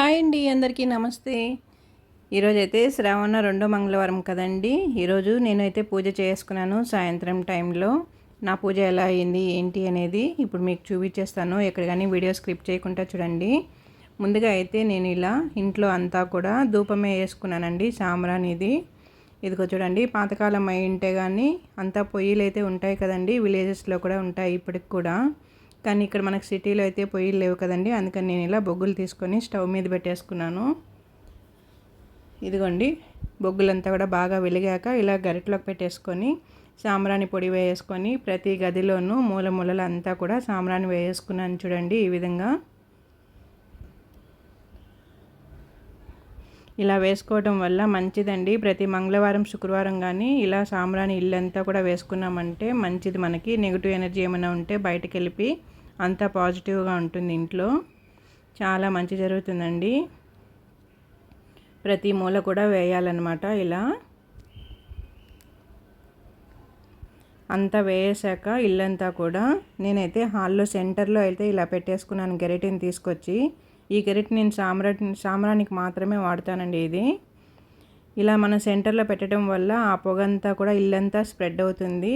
Hi అండి అందరికీ నమస్తే. ఈరోజైతే శ్రావణ రెండో మంగళవారం కదండి. ఈరోజు నేనైతే పూజ చేసుకున్నాను సాయంత్రం టైంలో. నా పూజ ఎలా అయింది ఏంటి అనేది ఇప్పుడు మీకు చూపించేస్తాను. ఎక్కడ కానీ వీడియో స్క్రిప్ట్ చేయకుండా చూడండి. ముందుగా అయితే నేను ఇలా ఇంట్లో అంతా కూడా ధూపమే వేసుకున్నానండి సాంబ్రానిది ఇదిగో చూడండి పాతకాలం అయి ఉంటే కానీ అంతా పొయ్యిలు అయితే ఉంటాయి కదండి విలేజెస్లో కూడా ఉంటాయి ఇప్పటికి కూడా. కానీ ఇక్కడ మనకు సిటీలో అయితే పొయ్యిలు లేవు కదండి. అందుకని నేను ఇలా బొగ్గులు తీసుకొని స్టవ్ మీద పెట్టేసుకున్నాను. ఇదిగోండి బొగ్గులంతా కూడా బాగా వెలిగాక ఇలా గరిటలోకి పెట్టేసుకొని సాంబ్రాణి పొడి వేసుకొని ప్రతి గదిలోనూ మూల మూలలు అంతా కూడా సాంబ్రాణి వేసుకున్నాను చూడండి ఈ విధంగా. ఇలా వేసుకోవడం వల్ల మంచిదండి. ప్రతి మంగళవారం శుక్రవారం కానీ ఇలా సాంబ్రాణి ఇల్లంతా కూడా వేసుకున్నామంటే మంచిది మనకి. నెగిటివ్ ఎనర్జీ ఏమైనా ఉంటే బయటకు వెళ్ళి అంతా పాజిటివ్గా ఉంటుంది ఇంట్లో. చాలా మంచి జరుగుతుందండి. ప్రతి మూల కూడా వేయాలన్నమాట ఇలా. అంతా వేసాక ఇల్లంతా కూడా నేనైతే హాల్లో సెంటర్లో అయితే ఇలా పెట్టేసుకున్నాను గెరిటిని తీసుకొచ్చి. ఈ గెరెట్ నేను సామ్రా సామ్రానికి మాత్రమే వాడతానండి ఇది. ఇలా మన సెంటర్లో పెట్టడం వల్ల ఆ పొగంతా కూడా ఇల్లంతా స్ప్రెడ్ అవుతుంది.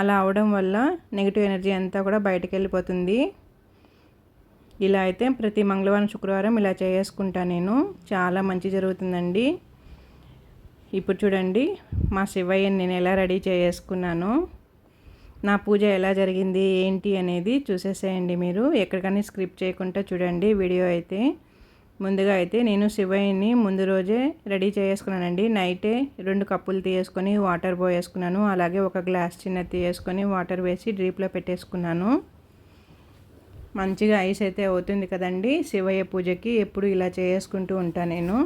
అలా అవడం వల్ల నెగిటివ్ ఎనర్జీ అంతా కూడా బయటకు వెళ్ళిపోతుంది ఇలా అయితే ప్రతి మంగళవారం శుక్రవారం ఇలా చేసుకుంటా నేను. చాలా మంచి జరుగుతుందండి. ఇప్పుడు చూడండి మా శివయ్యని నేను ఎలా రెడీ చేసుకున్నాను? నా పూజ ఎలా జరిగింది? ఏంటి అనేది చూసేసేయండి మీరు. ఎక్కడికైనా స్క్రిప్ట్ చేయకుండా చూడండి వీడియో అయితే. ముందుగా అయితే నేను శివయ్యని ముందు రోజే రెడీ చేసుకున్నానండి. నైటే రెండు కప్పులు తీసుకొని వాటర్ పోయేసుకున్నాను. అలాగే ఒక గ్లాస్ చిన్న తీసుకొని వాటర్ వేసి డ్రీప్లో పెట్టేసుకున్నాను. మంచిగా ఐస్ అయితే అవుతుంది కదండి. శివయ్య పూజకి ఎప్పుడు ఇలా చేసుకుంటూ ఉంటాను నేను.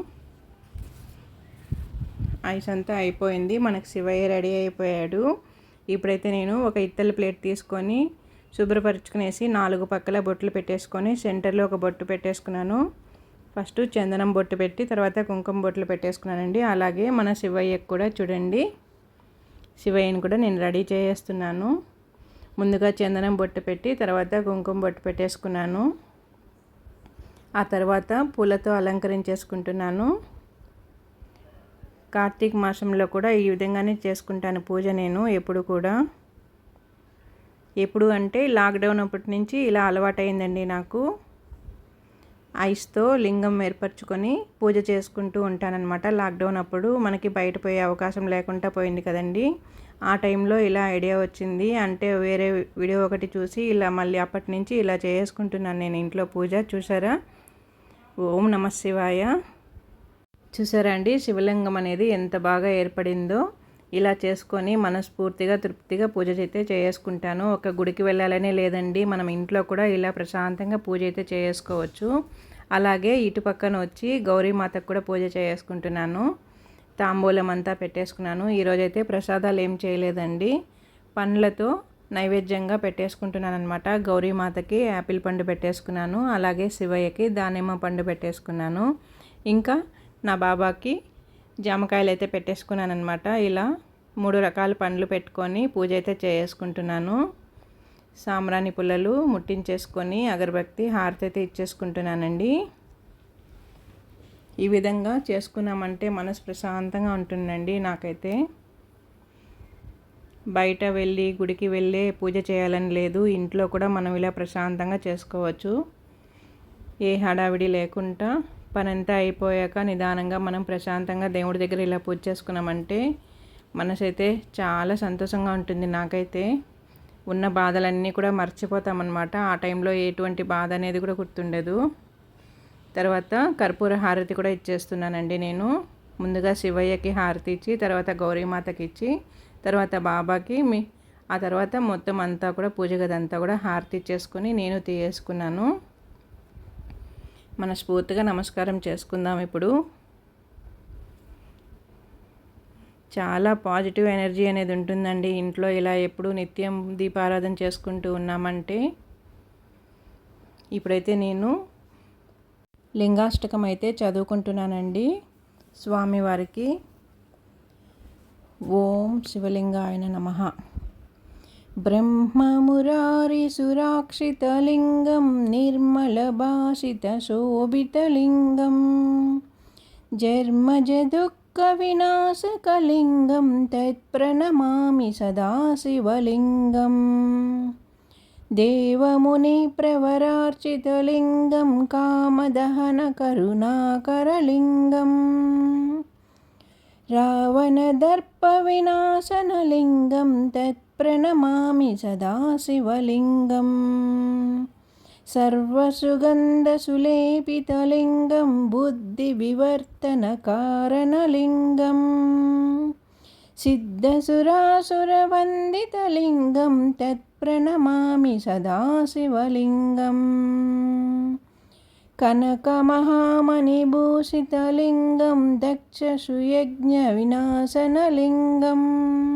ఐస్ అంతా అయిపోయింది. మనకు శివయ్య రెడీ అయిపోయాడు. ఇప్పుడైతే నేను ఒక ఇత్తల ప్లేట్ తీసుకొని శుభ్రపరచుకునేసి నాలుగు పక్కల బొట్లు పెట్టేసుకొని సెంటర్లో ఒక బొట్టు పెట్టేసుకున్నాను. ఫస్ట్ చందనం బొట్టు పెట్టి తర్వాత కుంకుమ బొట్లు పెట్టేసుకున్నానండి. అలాగే మన శివయ్యకు కూడా చూడండి. శివయ్యని కూడా నేను రెడీ చేస్తున్నాను. ముందుగా చందనం బొట్టు పెట్టి తర్వాత కుంకుమ బొట్టు పెట్టేసుకున్నాను. ఆ తర్వాత పూలతో అలంకరించేసుకుంటున్నాను. కార్తీక మాసంలో కూడా ఈ విధంగానే చేసుకుంటాను పూజ నేను ఎప్పుడు కూడా. ఎప్పుడు అంటే లాక్డౌన్ అప్పటి నుంచి ఇలా అలవాటైందండి నాకు. ఐస్తో లింగం ఏర్పరచుకొని పూజ చేసుకుంటూ ఉంటానన్నమాట. లాక్డౌన్ అప్పుడు మనకి బయట పోయే అవకాశం లేకుండా పోయింది కదండి. ఆ టైంలో ఇలా ఐడియా వచ్చింది. అంటే వేరే వీడియో ఒకటి చూసి ఇలా మళ్ళీ అప్పటి నుంచి ఇలా చేసుకుంటున్నాను నేను ఇంట్లో పూజ. చూసారా? ఓం నమ శివాయ. చూసారా అండి? శివలింగం అనేది ఎంత బాగా ఏర్పడిందో. ఇలా చేసుకొని మనస్ఫూర్తిగా తృప్తిగా పూజ అయితే చేసుకుంటాను. ఒక గుడికి వెళ్ళాలనే లేదండి. మనం ఇంట్లో కూడా ఇలా ప్రశాంతంగా పూజ అయితే చేసుకోవచ్చు. అలాగే ఇటు పక్కన వచ్చి గౌరీమాతకు కూడా పూజ చేసుకుంటున్నాను. తాంబూలం అంతా పెట్టేసుకున్నాను. ఈరోజైతే ప్రసాదాలు ఏం చేయలేదండి. పండ్లతో నైవేద్యంగా పెట్టేసుకుంటున్నాను అనమాట గౌరీమాతకి యాపిల్ పండు పెట్టేసుకున్నాను. అలాగే శివయ్యకి దానిమ్మ పండు పెట్టేసుకున్నాను. ఇంకా నా బాబాకి జామకాయలు అయితే పెట్టేసుకున్నాను అనమాట ఇలా మూడు రకాల పండ్లు పెట్టుకొని పూజ అయితే చేసుకుంటున్నాను. సాంబ్రాణి పుల్లలు ముట్టించేసుకొని అగరబత్తి హారతి అయితే ఇచ్చేసుకుంటున్నానండి. ఈ విధంగా చేసుకున్నామంటే మనసు ప్రశాంతంగా ఉంటుందండి నాకైతే. బయట వెళ్ళి గుడికి వెళ్ళి పూజ చేయాలని లేదు. ఇంట్లో కూడా మనం ఇలా ప్రశాంతంగా చేసుకోవచ్చు. ఏ హడావిడి లేకుండా పనంతా అయిపోయాక నిదానంగా మనం ప్రశాంతంగా దేవుడి దగ్గర ఇలా పూజ చేసుకున్నామంటే మనసు అయితే చాలా సంతోషంగా ఉంటుంది నాకైతే. ఉన్న బాధలన్నీ కూడా మర్చిపోతామన్నమాట. ఆ టైంలో ఎటువంటి బాధ అనేది కూడా గుర్తుండదు. తర్వాత కర్పూర హారతి కూడా ఇచ్చేస్తున్నానండి నేను. ముందుగా శివయ్యకి హారతి ఇచ్చి తర్వాత గౌరీమాతకి ఇచ్చి తర్వాత బాబాకి మీ ఆ తర్వాత మొత్తం అంతా కూడా పూజ గదంతా కూడా హారతి ఇచ్చేసుకొని నేను తీయేసుకున్నాను. మనస్ఫూర్తిగా నమస్కారం చేసుకుందాం ఇప్పుడు. చాలా పాజిటివ్ ఎనర్జీ అనేది ఉంటుందండి. ఇంట్లో ఇలా ఎప్పుడు నిత్యం దీపారాధన చేసుకుంటూ ఉన్నామంటే ఇప్పుడైతే నేను లింగాష్టకం అయితే చదువుకుంటున్నానండి. స్వామివారికి ఓం శివలింగాయన నమ. ब्रह्ममुरारिसुराक्षितलिङ्गं निर्मलभाषितशोभितलिङ्गं जर्मजदुःखविनाशकलिङ्गं तत्प्रणमामि सदा शिवलिङ्गम् देवमुनिप्रवरार्चितलिङ्गं कामदहनकरुणाकरलिङ्गम् रावणदर्पविनाशनलिङ्गं तत्प्रणमामि ప్రణమామి సదాశివలింగం సర్వసుగంధసులేపితలింగం బుద్ధివివర్తనకారణలింగం సిద్ధసురాసురవందితలింగం తత్ప్రణమామి సదాశివలింగం కనకమహామణిభూషితలింగం దక్షసుయజ్ఞ వినాశనలింగం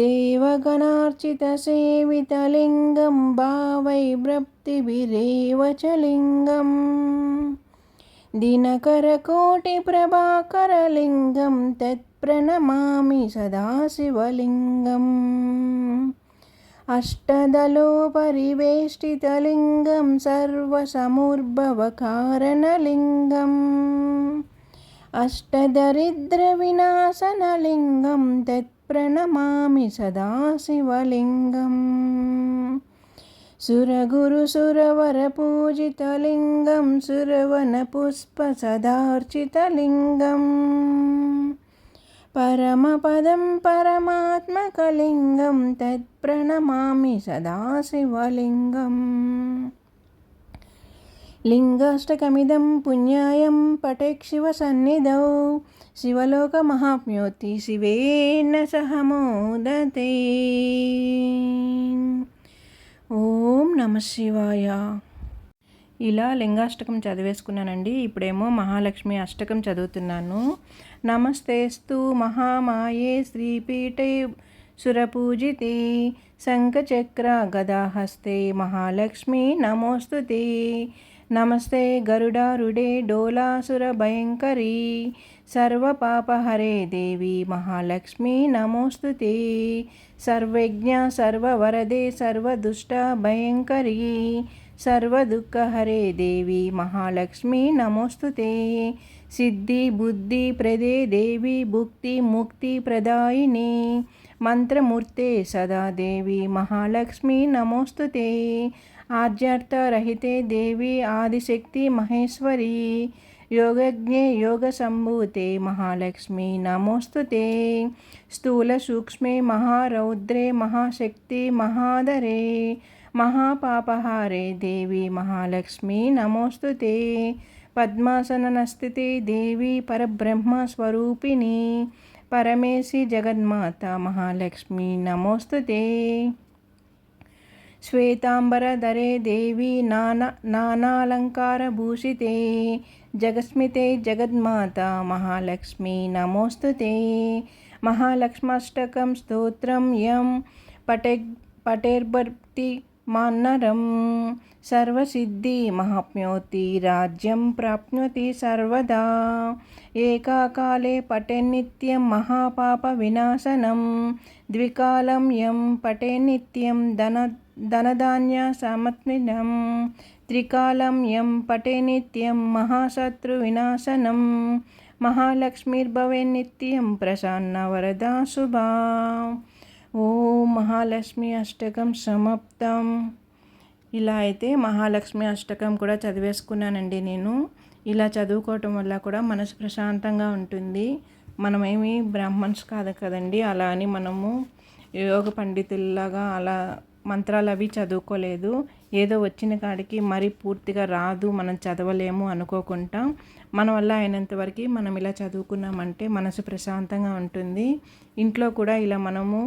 देवगणार्चितसेवितलिङ्गं भावैभ्रप्तिभिरेव च लिङ्गम् दिनकरकोटिप्रभाकरलिङ्गं तत्प्रणमामि सदा शिवलिङ्गम् अष्टदलोपरिवेष्टितलिङ्गं सर्वसमुद्भवकारणलिङ्गम् अष्टदरिद्रविनाशनलिङ्गं तत्प्रणमामि सदा शिवलिङ्गम् सुरगुरुसुरवरपूजितलिङ्गं सुरवनपुष्पसदार्चितलिङ्गम् परमपदं परमात्मकलिङ्गं तत्प्रणमामि सदा शिवलिङ्गम् लिङ्गाष्टकमिदं पुण्यायं पठेक् శివలోక మహాప్యోతి శివేన సహమోదతే. ఓం నమ శివాయ. ఇలా లింగాష్టకం చదివేసుకున్నానండి. ఇప్పుడేమో మహాలక్ష్మి అష్టకం చదువుతున్నాను. నమస్తేస్తు మహామాయే శ్రీపీఠే సురపూజితే. శంఖచక్ర గదాహస్తే మహాలక్ష్మి నమోస్తుతే. నమస్తే గరుడారుడే డోలాసుర భయంకరీ. సర్వపాపహరే దేవి మహాలక్ష్మి నమోస్తుతి. సర్వజ్ఞ సర్వవరదే సర్వదుష్ట భయంకరీ. సర్వదుఃఖహరే దేవి మహాలక్ష్మి నమోస్తుతే. సిద్ధి బుద్ధి ప్రదే దేవి భుక్తి ముక్తి ప్రదాయిని. మంత్రమూర్తే సదా దేవి మహాలక్ష్మి నమోస్తుతే. आद्यर्थरहिते देवी आदिशक्ति महेश्वरी योगज्ञे योगसम्भूते महालक्ष्मी नमोऽस्तु ते स्थूलसूक्ष्मे महारौद्रे महाशक्ति महादरे महापापहारे देवी महालक्ष्मी नमोऽस्तु ते पद्मासननस्थिते देवी परब्रह्मस्वरूपिणी परमेशि जगन्माता महालक्ष्मी नमोऽस्तु ते श्वेताम्बरधरे देवी नाना नानालङ्कारभूषिते जगस्मिते जगद्माता महालक्ष्मी नमोस्तुते महालक्ष्माष्टकं स्तोत्रं यं पटे पटेर्भर्ति मान्नरं सर्वसिद्धि महाप्नोति राज्यं प्राप्नोति सर्वदा एकाकाले पठेन्नित्यं महापापविनाशनं द्विकालं यं पठेन्नित्यं धन धनधान्यसमत्मिनं त्रिकालं यं पटे नित्यं महाशत्रुविनाशनं महालक्ष्मीर्भवेन्नित्यं प्रसन्नवरदा शुभा ఓం మహాలక్ష్మి అష్టకం సమాప్తం. ఇలా అయితే మహాలక్ష్మి అష్టకం కూడా చదివేసుకున్నానండి నేను. ఇలా చదువుకోవటం వల్ల కూడా మనసు ప్రశాంతంగా ఉంటుంది. మనమేమి బ్రాహ్మణ్స్ కాదు కదండి. అలా అని మనము యోగ పండితుల్లాగా అలా మంత్రాలు అవి చదువుకోలేదు. ఏదో వచ్చిన కాడికి మరీ పూర్తిగా రాదు మనం చదవలేము అనుకోకుండా. మన వల్ల అయినంత వరకు మనం ఇలా చదువుకున్నామంటే మనసు ప్రశాంతంగా ఉంటుంది. ఇంట్లో కూడా ఇలా మనము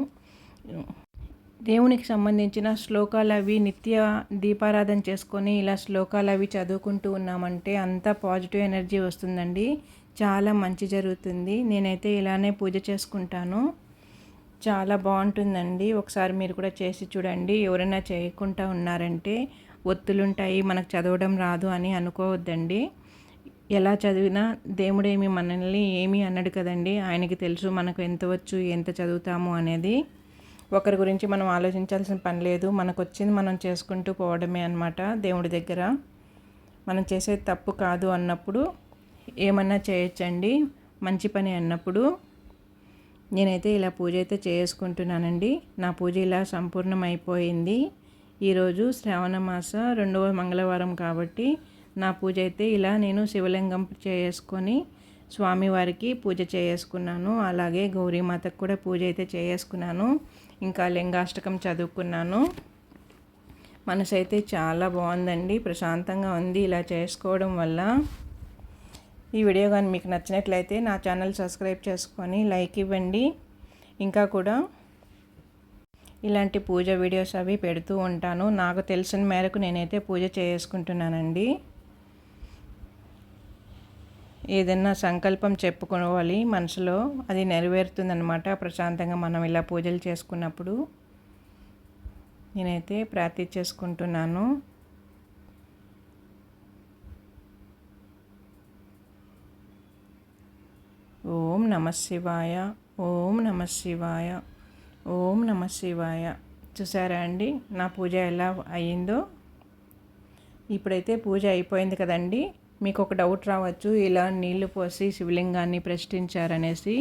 దేవునికి సంబంధించిన శ్లోకాలు అవి నిత్య దీపారాధన చేసుకొని ఇలా శ్లోకాలు అవి చదువుకుంటూ ఉన్నామంటే అంత పాజిటివ్ ఎనర్జీ వస్తుందండి. చాలా మంచి జరుగుతుంది. నేనైతే ఇలానే పూజ చేసుకుంటాను. చాలా బాగుంటుందండి. ఒకసారి మీరు కూడా చేసి చూడండి. ఎవరైనా చేయకుండా ఉన్నారంటే ఒత్తులుంటాయి. మనకు చదవడం రాదు అని అనుకోవద్దండి. ఎలా చదివినా దేవుడేమి మనల్ని ఏమీ అన్నాడు కదండి. ఆయనకి తెలుసు మనకు ఎంత వచ్చు ఎంత చదువుతాము అనేది. ఒకరి గురించి మనం ఆలోచించాల్సిన పని లేదు. మనకు వచ్చింది మనం చేసుకుంటూ పోవడమే అనమాట దేవుడి దగ్గర. మనం చేసేది తప్పు కాదు అన్నప్పుడు ఏమన్నా చేయొచ్చండి? మంచి పని అన్నప్పుడు నేనైతే ఇలా పూజ అయితే చేసుకుంటున్నానండి. నా పూజ ఇలా సంపూర్ణమైపోయింది. ఈరోజు శ్రావణ మాస రెండవ మంగళవారం కాబట్టి నా పూజ అయితే ఇలా నేను శివలింగం చేసుకొని స్వామివారికి పూజ చేసుకున్నాను. అలాగే గౌరీమాతకు కూడా పూజ అయితే చేసుకున్నాను. ఇంకా లింగాష్టకం చదువుకున్నాను. మనసు అయితే చాలా బాగుందండి. ప్రశాంతంగా ఉంది ఇలా చేసుకోవడం వల్ల. ఈ వీడియో కానీ మీకు నచ్చినట్లయితే నా ఛానల్ సబ్స్క్రైబ్ చేసుకొని లైక్ ఇవ్వండి. ఇంకా కూడా ఇలాంటి పూజ వీడియోస్ అవి పెడుతూ ఉంటాను. నాకు తెలిసిన మేరకు నేనైతే పూజ చేసుకుంటున్నానండి. ఏదైనా సంకల్పం చెప్పుకోవాలి మనసులో అది నెరవేరుతుందనమాట ప్రశాంతంగా మనం ఇలా పూజలు చేసుకున్నప్పుడు నేనైతే ప్రార్థి చేసుకుంటున్నాను. ఓం నమ శివాయ ఓం నమ శివాయ ఓం నమ శివాయ. చూసారా అండి? నా పూజ ఎలా అయ్యిందో ఇప్పుడైతే పూజ అయిపోయింది కదండి. మీకు ఒక డౌట్ రావచ్చు ఇలా నీళ్ళు పోసి శివలింగాన్ని ప్రశ్నించారనేసి.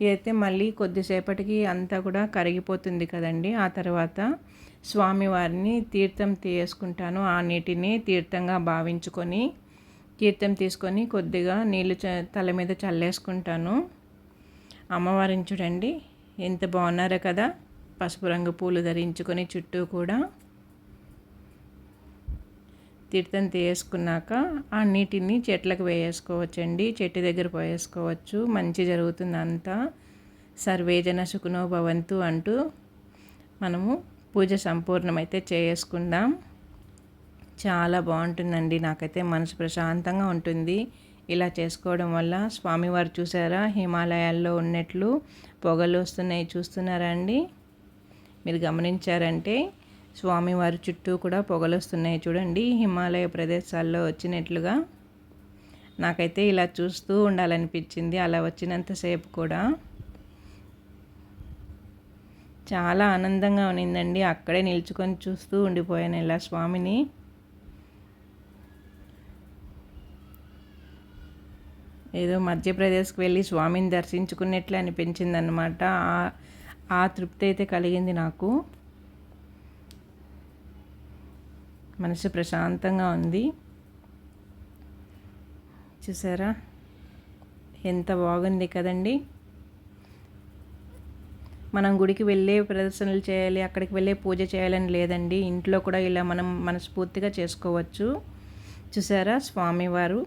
ఇదైతే మళ్ళీ కొద్దిసేపటికి అంతా కూడా కరిగిపోతుంది కదండి. ఆ తర్వాత స్వామివారిని తీర్థం తీసుకుంటాను ఆ నీటిని తీర్థంగా భావించుకొని తీర్థం తీసుకొని కొద్దిగా నీళ్ళు తల మీద చల్లేసుకుంటాను. అమ్మవారిని చూడండి ఎంత బాగున్నారో కదా. పసుపు రంగు పూలు ధరించుకొని చుట్టూ కూడా తీర్థం తీసుకున్నాక ఆ నీటిని చెట్లకు వేసుకోవచ్చండి చెట్టు దగ్గర పోయేసుకోవచ్చు. మంచి జరుగుతుంది అంతా. సర్వేజన సుఖనో భవంతు అంటూ మనము పూజ సంపూర్ణమైతే చేసుకుందాం. చాలా బాగుంటుందండి. నాకైతే మనసు ప్రశాంతంగా ఉంటుంది. ఇలా చేసుకోవడం వల్ల స్వామివారు చూసారా? హిమాలయాల్లో ఉన్నట్లు పొగలు వస్తున్నాయి చూస్తున్నారా అండి? మీరు గమనించారంటే స్వామివారి చుట్టూ కూడా పొగలు వస్తున్నాయి చూడండి. హిమాలయ ప్రదేశాల్లో వచ్చినట్లుగా నాకైతే ఇలా చూస్తూ ఉండాలనిపించింది. అలా వచ్చినంతసేపు కూడా చాలా ఆనందంగా ఉన్నిందండి. అక్కడే నిల్చుకొని చూస్తూ ఉండిపోయాను ఇలా స్వామిని. ఏదో మధ్యప్రదేశ్కి వెళ్ళి స్వామిని దర్శించుకున్నట్లు అనిపించింది అనమాట ఆ తృప్తి అయితే కలిగింది నాకు. మనసు ప్రశాంతంగా ఉంది. చూసారా? ఎంత బాగుంది కదండి. మనం గుడికి వెళ్ళే ప్రదర్శనలు చేయాలి అక్కడికి వెళ్ళే పూజ చేయాలని లేదండి. ఇంట్లో కూడా ఇలా మనం మనస్ఫూర్తిగా చేసుకోవచ్చు. చూసారా స్వామివారు?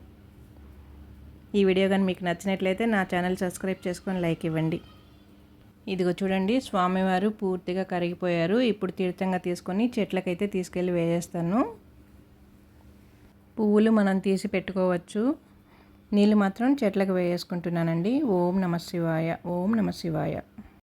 ఈ వీడియో కానీ మీకు నచ్చినట్లయితే నా ఛానల్ సబ్స్క్రైబ్ చేసుకొని లైక్ ఇవ్వండి. ఇదిగో చూడండి స్వామివారు పూర్తిగా కరిగిపోయారు. ఇప్పుడు తీర్థంగా తీసుకొని చెట్లకైతే తీసుకెళ్ళి వేసేస్తాను. పువ్వులు మనం తీసి పెట్టుకోవచ్చు. నీళ్ళు మాత్రం చెట్లకు వేసుకుంటున్నానండి ఓం నమ శివాయ ఓం నమ శివాయ.